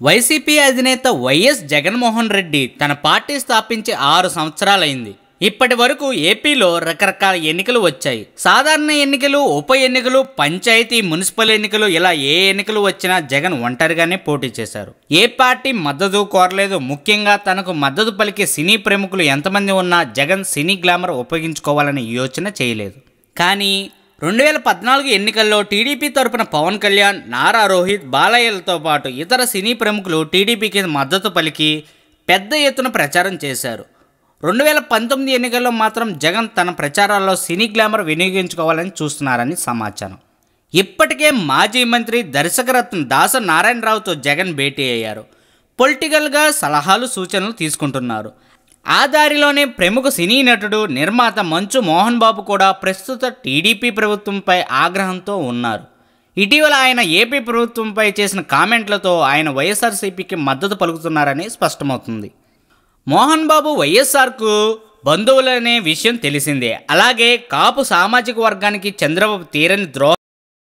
YCP అధినేత YS Jaganmohan Reddy తన party స్థాపించి ఆరు సంవత్సరాలైంది. ఇప్పటి వరకు ఏపీలో రకరకాల ఎన్నికలు వచ్చాయి. సాధారణ ఎన్నికలు ఉప ఎన్నికలు పంచాయతీ మున్సిపల్ ఎన్నికలు ఇలా ఏ ఎన్నికలు వచ్చినా జగన్ ఒంటరిగానే పోటీ చేశారు. ఏ పార్టీ మద్దతు కోరలేదు. ముఖ్యంగా తనకు మద్దతు పలికే సినీ ప్రముఖులు ఎంతమంది ఉన్నా జగన్ సినీ గ్లామర్ ఉపయోగించుకోవాలని యోచన చేయలేదు. కానీ రెండు వేల పద్నాలుగు ఎన్నికల్లో టీడీపీ తరపున పవన్ కళ్యాణ్ నారా రోహిత్ బాలయ్యలతో పాటు ఇతర సినీ ప్రముఖులు టీడీపీకి మద్దతు పలికి పెద్ద ఎత్తున ప్రచారం చేశారు. రెండు వేల పంతొమ్మిది ఎన్నికల్లో మాత్రం జగన్ తన ప్రచారాల్లో సినీ గ్లామర్ వినియోగించుకోవాలని చూస్తున్నారని సమాచారం. ఇప్పటికే మాజీ మంత్రి దర్శకరత్న దాస నారాయణరావుతో జగన్ భేటీ అయ్యారు. పొలిటికల్గా సలహాలు సూచనలు తీసుకుంటున్నారు. ఆ దారిలోనే ప్రముఖ సినీ నటుడు నిర్మాత మంచు మోహన్ బాబు కూడా ప్రస్తుత టీడీపీ ప్రభుత్వంపై ఆగ్రహంతో ఉన్నారు. ఇటీవల ఆయన ఏపీ ప్రభుత్వంపై చేసిన కామెంట్లతో ఆయన వైఎస్ఆర్సీపీకి మద్దతు పలుకుతున్నారని స్పష్టమవుతుంది. మోహన్ బాబు వైఎస్ఆర్కు బంధువులనే విషయం తెలిసిందే. అలాగే కాపు సామాజిక వర్గానికి చంద్రబాబు తీరని ద్రోహ